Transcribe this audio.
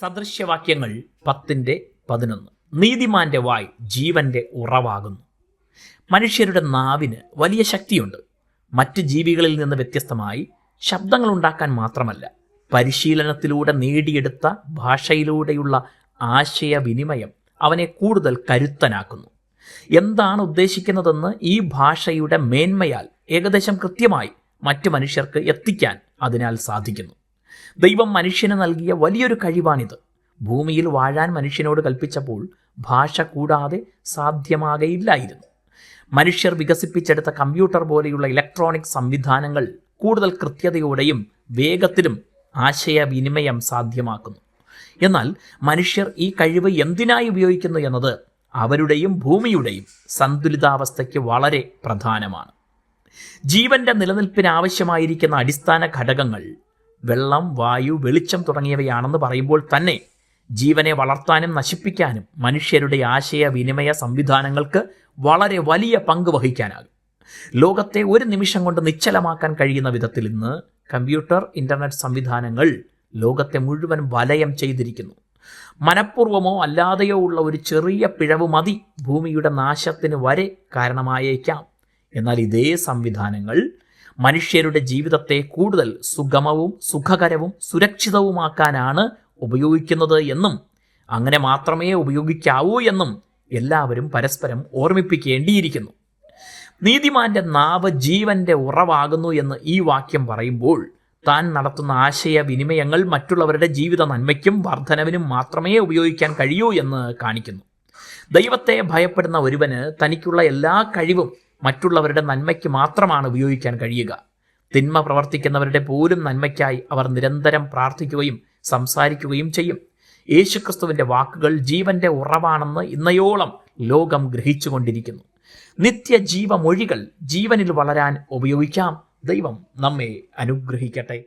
സദൃശ്യവാക്യങ്ങൾ പത്തിന്റെ പതിനൊന്ന്. നീതിമാന്റെ വായ് ജീവന്റെ ഉറവാകുന്നു. മനുഷ്യരുടെ നാവിന് വലിയ ശക്തിയുണ്ട്. മറ്റ് ജീവികളിൽ നിന്ന് വ്യത്യസ്തമായി ശബ്ദങ്ങൾ ഉണ്ടാക്കാൻ മാത്രമല്ല പരിശീലനത്തിലൂടെ നേടിയെടുത്ത ഭാഷയിലൂടെയുള്ള ആശയവിനിമയം അവനെ കൂടുതൽ കരുത്തനാക്കുന്നു. എന്താണ് ഉദ്ദേശിക്കുന്നതെന്ന് ഈ ഭാഷയുടെ മേന്മയാൽ ഏകദേശം കൃത്യമായി മറ്റു മനുഷ്യർക്ക് എത്തിക്കാൻ അതിനാൽ സാധിക്കുന്നു. ദൈവം മനുഷ്യന് നൽകിയ വലിയൊരു കഴിവാണിത്. ഭൂമിയിൽ വാഴാൻ മനുഷ്യനോട് കൽപ്പിച്ചപ്പോൾ ഭാഷ കൂടാതെ സാധ്യമാകയില്ലായിരുന്നു. മനുഷ്യർ വികസിപ്പിച്ചെടുത്ത കമ്പ്യൂട്ടർ പോലെയുള്ള ഇലക്ട്രോണിക് സംവിധാനങ്ങൾ കൂടുതൽ കൃത്യതയോടെയും വേഗത്തിലും ആശയവിനിമയം സാധ്യമാക്കുന്നു. എന്നാൽ മനുഷ്യർ ഈ കഴിവ് എന്തിനായി ഉപയോഗിക്കുന്നു എന്നത് അവരുടെയും ഭൂമിയുടെയും സന്തുലിതാവസ്ഥയ്ക്ക് വളരെ പ്രധാനമാണ്. ജീവന്റെ നിലനിൽപ്പിന് ആവശ്യമായിരിക്കുന്ന അടിസ്ഥാന ഘടകങ്ങൾ വെള്ളം വായു വെളിച്ചം തുടങ്ങിയവയാണെന്ന് പറയുമ്പോൾ തന്നെ ജീവനെ വളർത്താനും നശിപ്പിക്കാനും മനുഷ്യരുടെ ആശയവിനിമയ സംവിധാനങ്ങൾക്ക് വളരെ വലിയ പങ്ക് വഹിക്കാനാകും. ലോകത്തെ ഒരു നിമിഷം കൊണ്ട് നിശ്ചലമാക്കാൻ കഴിയുന്ന വിധത്തിൽ ഇന്ന് കമ്പ്യൂട്ടർ ഇന്റർനെറ്റ് സംവിധാനങ്ങൾ ലോകത്തെ മുഴുവൻ വലയം ചെയ്തിരിക്കുന്നു. മനഃപൂർവമോ അല്ലാതെയോ ഉള്ള ഒരു ചെറിയ പിഴവ് മതി ഭൂമിയുടെ നാശത്തിന് വരെ കാരണമായേക്കാം. എന്നാൽ ഇതേ സംവിധാനങ്ങൾ മനുഷ്യരുടെ ജീവിതത്തെ കൂടുതൽ സുഗമവും സുഖകരവും സുരക്ഷിതവുമാക്കാനാണ് ഉപയോഗിക്കുന്നത് എന്നും അങ്ങനെ മാത്രമേ ഉപയോഗിക്കാവൂ എന്നും എല്ലാവരും പരസ്പരം ഓർമ്മിപ്പിക്കേണ്ടിയിരിക്കുന്നു. നീതിമാന്റെ നാവ് ജീവന്റെ ഉറവാകുന്നു എന്ന് ഈ വാക്യം പറയുമ്പോൾ താൻ നടത്തുന്ന ആശയവിനിമയങ്ങൾ മറ്റുള്ളവരുടെ ജീവിത നന്മയ്ക്കും വർധനവിനും മാത്രമേ ഉപയോഗിക്കാൻ കഴിയൂ എന്ന് കാണിക്കുന്നു. ദൈവത്തെ ഭയപ്പെടുന്ന ഒരുവന് തനിക്കുള്ള എല്ലാ കഴിവും മറ്റുള്ളവരുടെ നന്മയ്ക്ക് മാത്രമാണ് ഉപയോഗിക്കാൻ കഴിയുക. തിന്മ പ്രവർത്തിക്കുന്നവരുടെ പോലും നന്മയ്ക്കായി അവർ നിരന്തരം പ്രാർത്ഥിക്കുകയും സംസാരിക്കുകയും ചെയ്യും. യേശുക്രിസ്തുവിന്റെ വാക്കുകൾ ജീവന്റെ ഉറവാണെന്ന് ഇന്നയോളം ലോകം ഗ്രഹിച്ചുകൊണ്ടിരിക്കുന്നു. നിത്യജീവമൊഴികൾ ജീവനിൽ വളരാൻ ഉപയോഗിക്കാം. ദൈവം നമ്മെ അനുഗ്രഹിക്കട്ടെ.